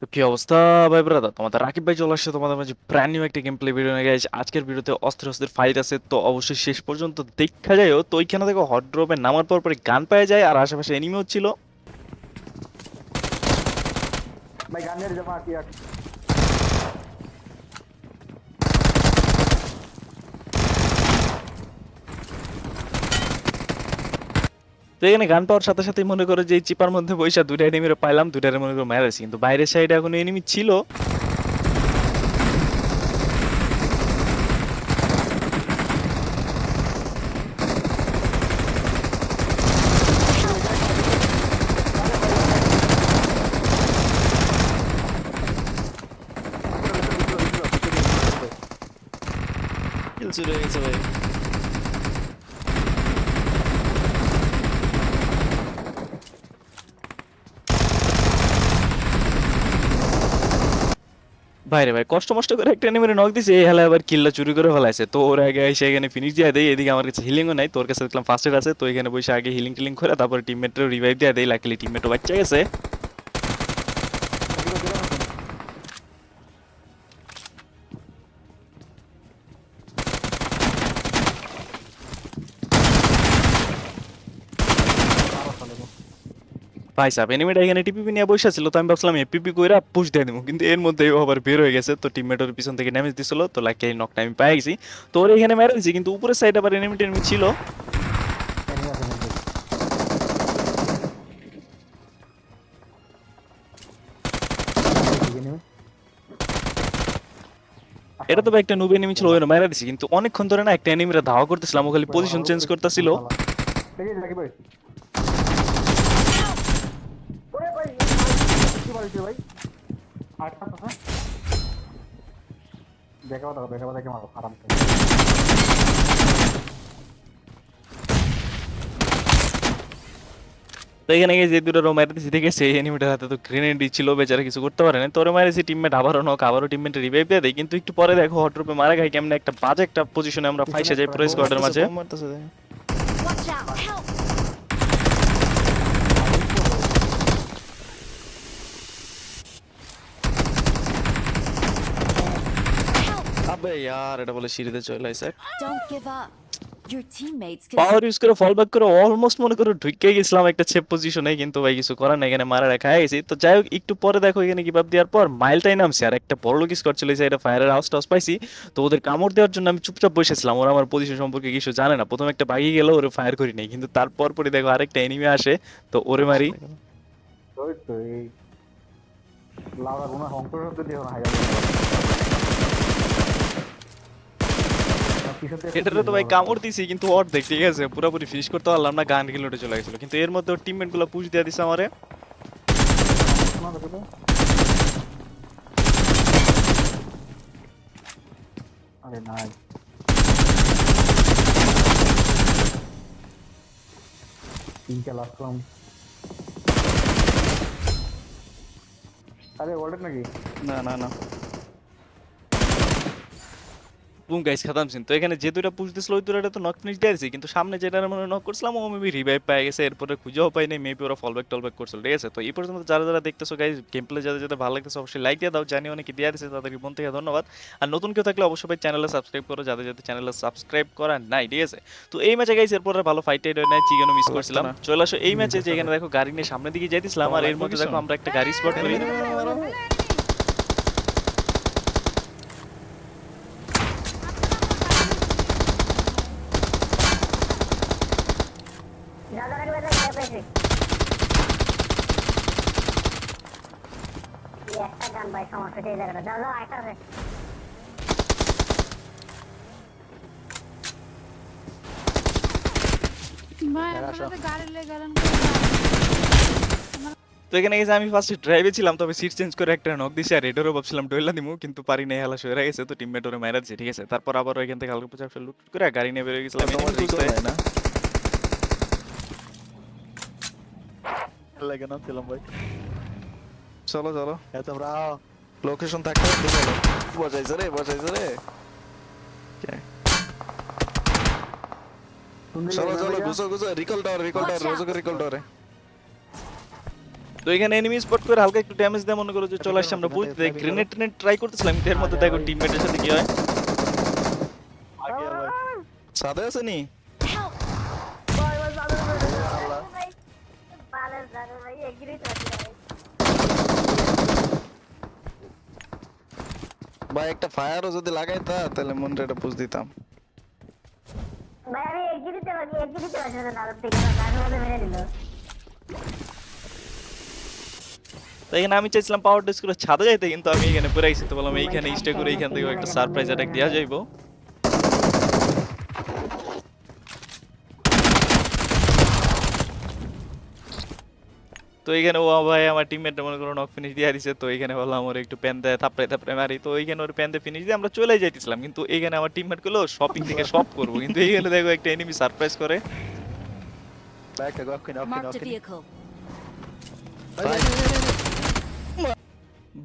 তো কি অবস্থা, ভাই ব্রাদা তোমাদের রাকিব ভাই চলে আসছে তোমাদের মাঝে ব্র্যান্ড নিউ একটা গেম প্লে ভিডিও নিয়ে। গেছে আজকের ভিডিওতে অস্ত্র অস্ত্রের ফাইট আছে, তো অবশ্যই শেষ পর্যন্ত দেখা যায়। তো ওইখানে দেখো হট ড্রপে নামার পর পরে গান পাওয়া যায়, আর আশেপাশে এনিমিও ছিল। ভাই জমা কি তো এখানে গান পাওয়ার সাথে সাথে মনে করো যে চিপার মধ্যে বৈশা দুইটা এনিমিরে পাইলাম দুইটারে মনে করো মারাছি কিন্তু বাইরের সাইডে এখন এনিমি ছিল। বাইরে ভাই, কষ্ট মষ্ট করে একটা এনিমিরে নক দিছে, এই হেলা আবার কিল্লা চুরি করে ফেলাইছে। তো ওর আগে এসে এখানে ফিনিশ দিয়ে দেয় এদিকে আমার কাছে হিলিংও নাই, তোর কাছে দেখলাম ফার্স্ট এড আছে, তো এখানে বসে আগে হিলিং টিলিং করে তারপর টিমমেটের রিভাইভ দিয়ে দেয় লাকিলি টিমমেটও বাচ্চা গেছে। ভাই সাহেব এনিমিটা এখানে টিপিপি নিয়ে বসে ছিল তো আমি ভাবছিলাম এপিপি কইরা পুশ দিয়ে দেবো কিন্তু এর মধ্যে আবার বের হয়ে গেছে, তো টিমমেটের পিছন থেকে ড্যামেজ দিছিল, তো লাকি নকটা আমি পেয়ে গেছি। তো ওর এখানে মেরে দিছি, কিন্তু উপরের সাইডে আবার এনিমি টেনিমি ছিল। এটা তো একটা নুবে এনিমি ছিল ওই মেরে দিছি, কিন্তু অনেকক্ষণ ধরে না একটা এনিমিরা ধাওয়া করতেছিলাম, ও খালি পজিশন চেঞ্জ করতেছিল। ভাই? দেখাবো দেখো দেখাবো দেখে মারো আরাম এখানে গিয়ে যে দুটো মারিতেছি দেখে সেই এনিমিটার হাতে তো গ্রেনেড ছিল বেচারা কিছু করতে পারে না তোরে মারিছি টিমমেট আবারও নক আবারও টিমমেট রিভাইভ দেয় কিন্তু একটু পরে দেখো হট রূপে মারা খাই কেমন একটা বাজে একটা পজিশনে আমরা ফাইসে যাই প্রো স্কোয়াডের মাঝে। মারতেছে। আবে ইয়ার এটা বলে সিঁড়িতে চলে আইছে up. Your teammates power use করে ফল ব্যাক করে অলমোস্ট মনে করো ঢুকে গেছিলাম একটা সেফ পজিশনে কিন্তু ভাই কিছু করার নাই এখানে মারা রাখা গেছি। তো যাই হোক একটু পরে দেখো এখানে কিভাব দেওয়ার পর মাইলটাই নামছে। আর একটা বড় লোক স্কট চলে এটা ফায়ারের আওয়াজ টাওয়াজ পাইছি। তো ওদের কামড় দেওয়ার জন্য আমি চুপচাপ বসেছিলাম। ওরা আমার পজিশন সম্পর্কে কিছু জানে না। প্রথমে একটা বাগিয়ে গেল ওরে ফায়ার করি নাই। কিন্তু তারপর পরে দেখো আরেকটা এনিমি আসে তো ওরে মারি। ওই তো এই লাউড়া গুনা হংকর শব্দ দিও না হাইয়া এটারে তো ভাই কামড় দিছি কিন্তু অর্ধেক ঠিক আছে পুরোপুরি ফিনিশ করতে পারলাম না গান কিলোটে চলে গেছিল। কিন্তু এর মধ্যে টিমমেটগুলো পুশ দিয়ে দিছে আমারে। আরে নাই। তিনটা লাস্টলাম আরে ওয়ার্ল্ড নাকি? না না না। বুম গাইস খাতাম সিন তো এখানে যে দুইটা পুশ দিছিল ওই দুইটা তো নক ফিনিশ দিয়েছি কিন্তু সামনে যেটা মানে নক করছিলাম ও মেবি রিভাইভ পেয়ে গেছে এরপরে খুঁজেও পাই নাই মেবি ওরা ফল ব্যাক টল ব্যাক করছিল ঠিক আছে তো এই পর্যন্ত যারা যারা দেখতেছো গাইস গেম প্লে যাদের যাদের ভালো লাগতেছে অবশ্যই লাইক দিয়ে দাও জানি অনেকে দিয়ে দিছে তাদেরকে মন থেকে ধন্যবাদ আর নতুন কেউ থাকলে অবশ্যই ভাই চ্যানেলে সাবস্ক্রাইব করো যাদের যাদের চ্যানেলে সাবস্ক্রাইব করা নাই ঠিক আছে তো এই ম্যাচে গাইস এরপর ভালো ফাইট টাইট হয় নাই চিকেনও মিস করছিলাম চলে আসো এই ম্যাচে যে এখানে দেখো গাড়ি নিয়ে সামনের দিকে যাইতেছিলাম আর এর মধ্যে দেখো আমরা একটা গাড়ি স্পট করি একটা গান ভাই সমস্যা সেই জায়গাটা যাও যাও একটা আছে ভাই আপনারা তো গাড়ি লে গেলেন তো এখানে গেছে আমি ফার্স্টে ড্রাইভে ছিলাম তবে সিট চেঞ্জ করে একটা নক দিছি আর এটারও ভাবছিলাম ডইলা দিমু কিন্তু পারি নাই হেলা সরে গেছে তো টিমমেট ওরে মাইরা দিছে ঠিক আছে তারপর আবার ওইখান থেকে হালকা পোচা লুট করে গাড়ি নিয়ে বেরিয়ে গেছিলাম তোমার রিক্স না লাগে না ছিলাম ভাই চলো চলো। এ তোমরা লোকেশন থাকলে চলো বসাইছে রে বসাইছে রে। চলো চলো ঘুষো ঘুষো রিকল টাওয়ার রিকল টাওয়ার রোজকে রিকল টাওয়ারে তো এখানে এনিমি স্পট করে হালকা একটু ড্যামেজ দেয় মনে করো যে চলে আসছে আমরা বুঝতে গ্রেনেড ট্রেনেড ট্রাই করতেছিলাম কিন্তু এর মধ্যে দেখো টিমমেটের সাথে কি হয়? সাদে আছে নি? ভাই একটা ফায়ারও যদি লাগাইতা তাহলে মনটা এটা বুঝ দিতাম। ভাই আমি এগ্রিতে বাকি এগ্রিতে আছে না আর থেকে জাদু মধ্যে মেরে দিল। তো এখানে আমি চাইছিলাম পাওয়ার ডিস্ক ছাদে যাইতে কিন্তু আমি এখানে পুরাইছি তো বললাম এইখানে ইস্টে করে এইখান থেকে একটা সারপ্রাইজ অ্যাটাক দেওয়া যাইবো। তো এখানে ও ভাই আমার টিমমেটটা মনে করো নক ফিনিশ দিয়ে দিছে তো এখানে বললাম ওর একটু প্যান দেয় থাপড়ে থাপড়ে মারি। তো এখানে ওর প্যান দিয়ে ফিনিশ দিয়ে আমরা চলে যাইতেছিলাম। কিন্তু এখানে আমার টিমমেটগুলো শপিং থেকে শপ করব। কিন্তু এইখানে দেখো একটা এনিমি সারপ্রাইজ করে। Back go okay Marked a vehicle.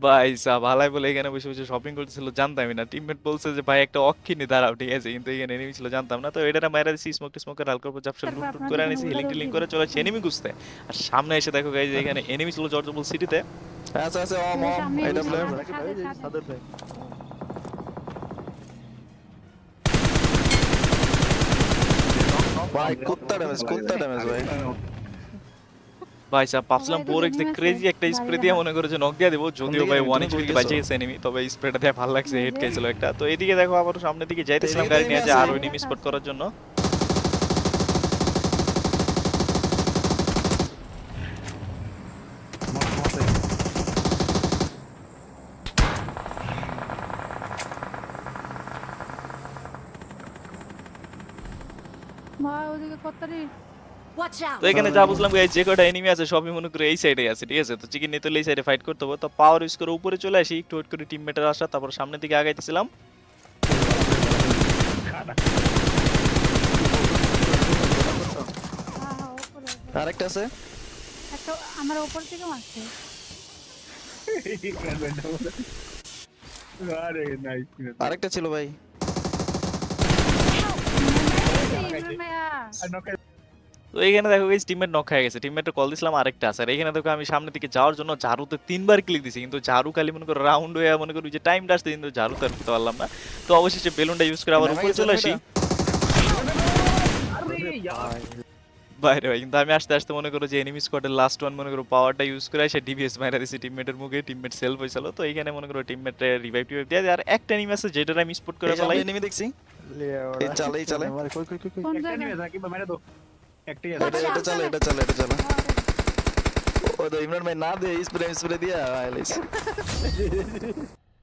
ভাই সাহ ভালাই বলে এখানে বসে বসে শপিং করতেছিল জানতামই না। টিমমেট বলছে যে ভাই একটা অক্ষিনি দাঁড়াও ঠিক আছে? কিন্তু এখানে এনিমি ছিল জানতাম না। তো এটা মাইরা দিছি স্মোক স্মোকের হালকা উপর ঝাপসা তারপর লুট টুট করে আনিছি হিলিং টিলিং করে চলে আসছে এনিমি খুঁজতে। আর সামনে এসে দেখো গাইজ এখানে এনিমি ছিল জর্জবল সিটিতে আছে ও মম সামনে এটা প্লেয়ার সাদে, সাদে, সাদে। ভাই কুত্তা ড্যামেজ কুত্তা ড্যামেজ ভাই। ভাই সাহ ভাবছিলাম ভাই, এটা বোর যে ক্রেজি একটা স্প্রে দিয়ে মনে করে যে নক দিয়ে দেবো যদিও ভাই ওয়ান এইচপি? বাঁচিয়ে গেছে এনিমি তবে স্প্রেটা দিয়ে ভালো লাগছে হেড। খেয়েছিল একটা তো এদিকে দেখো আবার সামনের দিকে যাইতেছিলাম গাড়ি নিয়ে যে আরও। এনিমি স্পট করার জন্য ভাই ওদিকে কত্তারি! তো এখানে যা বুঝলাম যে কটা এনিমি আছে সবই মনে করে এই সাইডে আছে ঠিক আছে? তো চিকেন নিয়ে তো এই সাইডে ফাইট করতে হবে। তো পাওয়ার ইউজ করে উপরে চলে আসি একটু ওয়েট করে টিমমেটের আসা তারপর সামনের দিকে আগাইতেছিলাম। আরেকটা আছে? একটা আমার উপর থেকে মারছে। আরেকটা ছিল ভাই। তো এইখানে দেখো গাইস টিমমেট নক হয়ে গেছে। টিমমেটের কল দিছিলাম আরেকটা আছে। আর এখানে দেখো আমি সামনের দিকে যাওয়ার জন্য ঝাড়ুতে তিনবার ক্লিক দিছি। কিন্তু ঝাড়ু খালি মনে করো রাউন্ড হয়ে মনে করো যে টাইমটা আসতে কিন্তু ঝাড়ু তো আর করতে পারলাম না। তো অবশেষে বেলুনটা ইউজ করে আবার উপরে চলে আসি। বাইরে ভাই কিন্তু আমি আস্তে আস্তে মনে করো যে এনিমি স্কোয়াডের লাস্ট ওয়ান মনে করো পাওয়ারটা ইউজ করে সে ডিভিএস মাইরা দিছি টিমমেটের মুখে টিমমেট সেলফ হয়েছিল তো এইখানে মনে করো টিমমেট রিভাইভ টিভাইভ দিয়ে। আর একটা এনিমি আছে যেটা আমি স্পট করে এই ফেলাই। আমি দেখছি। এই চালে এই চালে। কোন জায়গায়? এটা এটা চালে এটা চালে এটা চালে। ও তো ইমরান ভাই না দে স্প্রে স্প্রে দিয়া আইলিস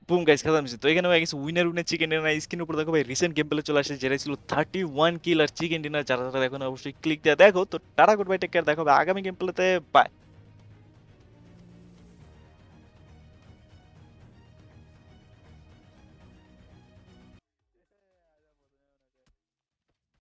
বুম গাইস খাতাম তো এখানে হয়ে গেছে উইনার উইনার চিকেন ডিনার স্ক্রিনের উপর দেখো ভাই রিসেন্ট গেম প্লে চলে আসে যেটা ছিল থার্টি ওয়ান কিল আর চিকেন ডিনার যারা যারা দেখো অবশ্যই ক্লিক দিয়ে দেখো। তো tata goodbye take care দেখো আগামী গেম প্লেতে বাই